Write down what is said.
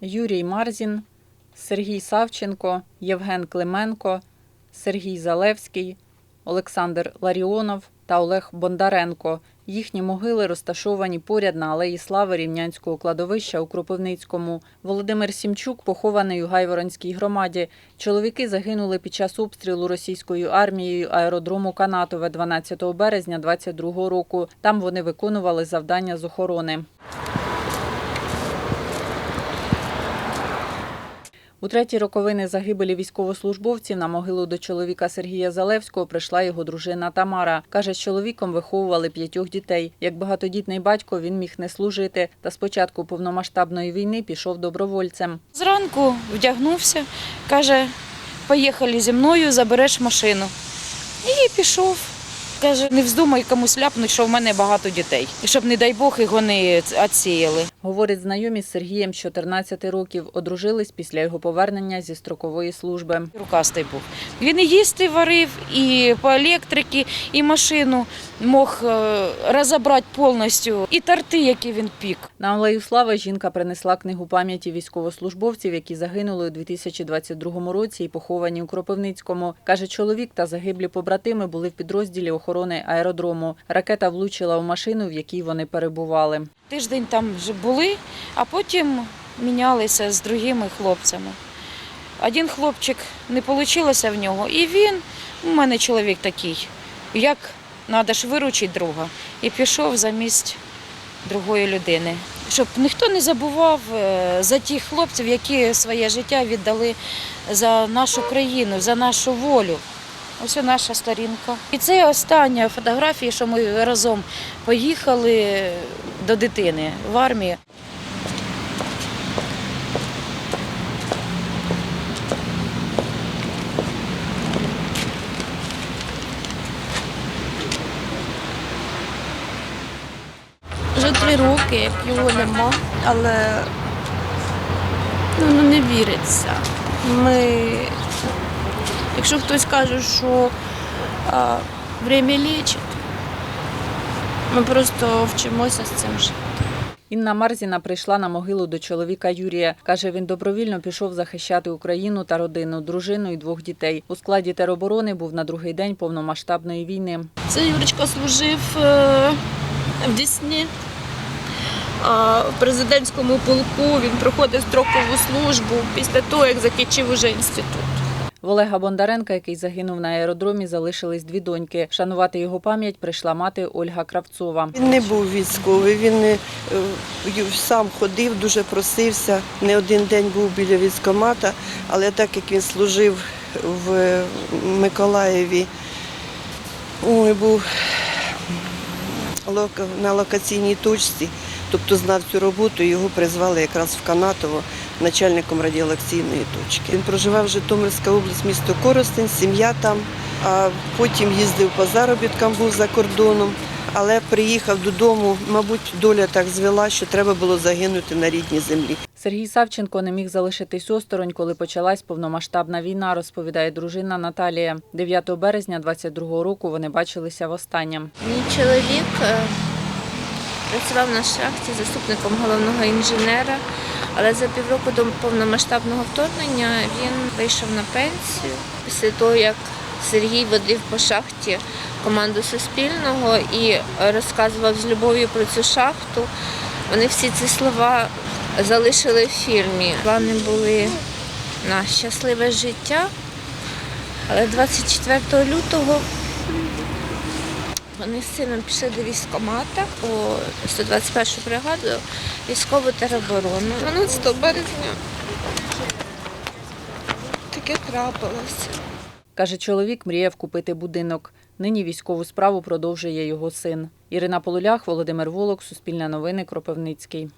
Юрій Марзін, Сергій Савченко, Євген Клименко, Сергій Залевський, Олександр Ларіонов та Олег Бондаренко. Їхні могили розташовані поряд на алеї Слави Рівнянського кладовища у Кропивницькому. Володимир Сімчук похований у Гайворонській громаді. Чоловіки загинули під час обстрілу російською армією аеродрому Канатове 12 березня 22 року. Там вони виконували завдання з охорони. У треті роковини загибелі військовослужбовців на могилу до чоловіка Сергія Залевського прийшла його дружина Тамара. Каже, з чоловіком виховували п'ятьох дітей. Як багатодітний батько він міг не служити, та з початку повномасштабної війни пішов добровольцем. Зранку вдягнувся, каже, поїхали зі мною, забереш машину. І пішов. Каже, не вздумай комусь ляпнути, що в мене багато дітей. І щоб, не дай Бог, його не відсіяли. Говорить знайомі з Сергієм з 14 років. Одружились після його повернення зі строкової служби. Рукастий був. Він і їсти варив, і по електриці, і машину мог е, розібрати повністю, і торти, які він пік. На алею слави жінка принесла книгу пам'яті військовослужбовців, які загинули у 2022 році і поховані у Кропивницькому. Каже, чоловік та загиблі побратими були в підрозділі охорони аеродрому. Ракета влучила у машину, в якій вони перебували. Тиждень там вже були, а потім мінялися з другими хлопцями. Один хлопчик не вийшло в нього, і він, у мене чоловік такий, як треба ж виручити друга. І пішов замість другої людини. Щоб ніхто не забував е, за тих хлопців, які своє життя віддали за нашу країну, за нашу волю. Ось наша сторінка. І це остання фотографія, що ми разом поїхали до дитини в армію. Вже три роки, як його нема, але ну, не віриться. Ми, якщо хтось каже, що а, время лічить, ми просто вчимося з цим жити. Інна Марзіна прийшла на могилу до чоловіка Юрія. Каже, він добровільно пішов захищати Україну та родину, дружину і двох дітей. У складі тероборони був на другий день повномасштабної війни. Це Юрочка служив е, в Дісні. В президентському полку він проходив строкову службу після того, як закінчив уже інститут. В Олега Бондаренка, який загинув на аеродромі, залишились дві доньки. Шанувати його пам'ять прийшла мати Ольга Кравцова. Він не був військовий, він е, сам ходив, дуже просився. Не один день був біля військкомата, але так як він служив в Миколаєві, ой, був на локаційній точці, тобто знав цю роботу, його призвали якраз в Канатово начальником радіолокаційної точки. Він проживав в Житомирська область, місто Коростень, сім'я там, а потім їздив по заробіткам, був за кордоном. Але приїхав додому, мабуть, доля так звела, що треба було загинути на рідній землі. Сергій Савченко не міг залишитись осторонь, коли почалась повномасштабна війна, розповідає дружина Наталія. 9 березня 22 року вони бачилися востаннє. Мій чоловік е, працював на шахті заступником головного інженера, але за півроку до повномасштабного вторгнення він вийшов на пенсію. Після того, як Сергій водив по шахті команду Суспільного і розказував з любов'ю про цю шахту, вони всі ці слова залишили в фільмі. Плани були на щасливе життя, але 24 лютого вони з сином пішли до військкомата у 121 бригаду військову тероборону. 12 березня таке трапилося. Каже, чоловік мріяв купити будинок. Нині військову справу продовжує його син. Ірина Полулях, Володимир Волок, Суспільне новини, Кропивницький.